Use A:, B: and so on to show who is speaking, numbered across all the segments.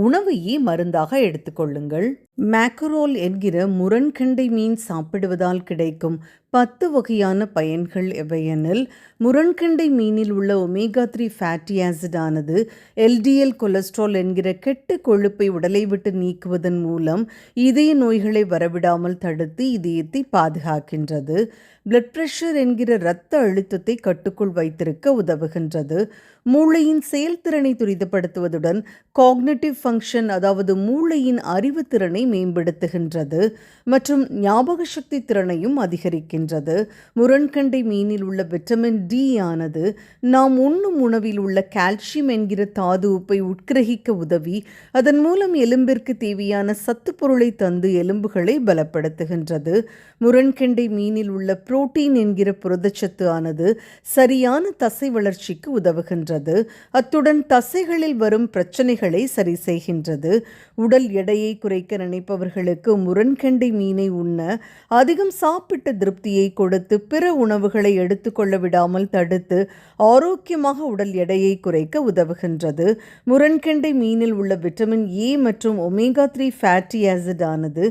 A: உணவையே மருந்தாக எடுத்துக்கொள்ளுங்கள். மேக்கரோல் என்கிற முரண்கண்டை மீன் சாப்பிடுவதால் கிடைக்கும் பத்து வகையான பயன்கள் எவையெனில் முரண்கண்டை மீனில் உள்ள ஒமேகா த்ரீ ஃபேட்டி ஆசிட் ஆனது எல்டிஎல் கொலஸ்ட்ரால் என்கிற கெட்ட கொழுப்பை உடலை விட்டு நீக்குவதன் மூலம் இதய நோய்களை வரவிடாமல் தடுத்து இதயத்தை பாதுகாக்கின்றது. பிளட் பிரஷர் என்கிற இரத்த அழுத்தத்தை கட்டுக்குள் வைத்திருக்க உதவுகின்றது. மூளையின் செயல்திறனை துரிதப்படுத்துவதுடன் காக்னட்டிவ் ஃபங்க்ஷன் அதாவது மூளையின் அறிவுத்திறனை மேம்படுத்துகின்றது மற்றும் ஞாபக சக்தி திறனையும் அதிகரிக்கின்றது. முரண்கண்டை மீனில் உள்ள விட்டமின் டி ஆனது நாம் உண்ணும் உணவில் உள்ள கால்சியம் என்கிற தாது உப்பை உட்கிரகிக்க உதவி அதன் மூலம் எலும்பிற்கு தேவையான சத்து பொருளை தந்து எலும்புகளை பலப்படுத்துகின்றது. முரண்கண்டை மீனில் உள்ள புரோட்டீன் என்கிற புரதச்சத்து ஆனது சரியான தசை வளர்ச்சிக்கு உதவுகின்றது. அத்துடன் தசைகளில் வரும் பிரச்சனைகளை சரி செய்கின்றது. உடல் எடையை குறைக்க நினைப்பவர்களுக்கு முரண்கண்டை மீனை உண்ண அதிகம் சாப்பிட்ட திருப்தியை கொடுத்து பிற உணவுகளை எடுத்துக்கொள்ள விடாமல் தடுத்து ஆரோக்கியமாக உடல் எடையை குறைக்க உதவுகின்றது. முரண்கண்டை மீனில் உள்ள விட்டமின் ஏ மற்றும் ஒமேகா த்ரீ ஃபேட்டி ஆசிட் ஆனது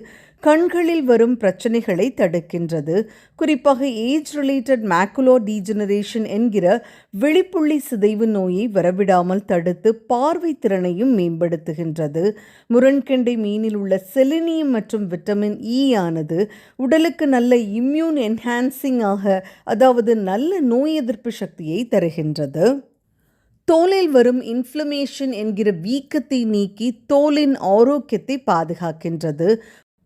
A: கண்களில் வரும் பிரச்சனைகளை தடுக்கின்றது. குறிப்பாக ஏஜ் ரிலேட்டட் மேக்குலோ டீஜெனரேஷன் என்கிற விழிப்புள்ளி சிதைவு நோயை வரவிடாமல் தடுத்து பார்வை திறனையும் மேம்படுத்துகின்றது. முரண்கண்டை மீனில் உள்ள செலினியம் மற்றும் விட்டமின் இ e ஆனது உடலுக்கு நல்ல இம்யூன் என்ஹான்சிங் ஆக அதாவது நல்ல நோய் எதிர்ப்பு சக்தியை தருகின்றது. தோலில் வரும் இன்ஃப்ளமேஷன் என்கிற வீக்கத்தை நீக்கி தோலின் ஆரோக்கியத்தை பாதுகாக்கின்றது.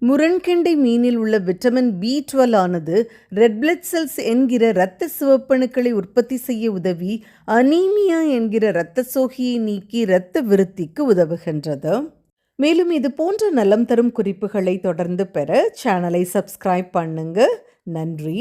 A: முரண்கெண்டை மீனில் உள்ள விட்டமின் பி டுவெல் ஆனது ரெட் பிளட் செல்ஸ் என்கிற இரத்த சிவப்பணுக்களை உற்பத்தி செய்ய உதவி அனீமியா என்கிற இரத்த சோகையை நீக்கி இரத்த விருத்திக்கு உதவுகின்றது. மேலும் இது போன்ற நலம் தரும் குறிப்புகளை தொடர்ந்து பெற சேனலை சப்ஸ்கிரைப் பண்ணுங்க. நன்றி.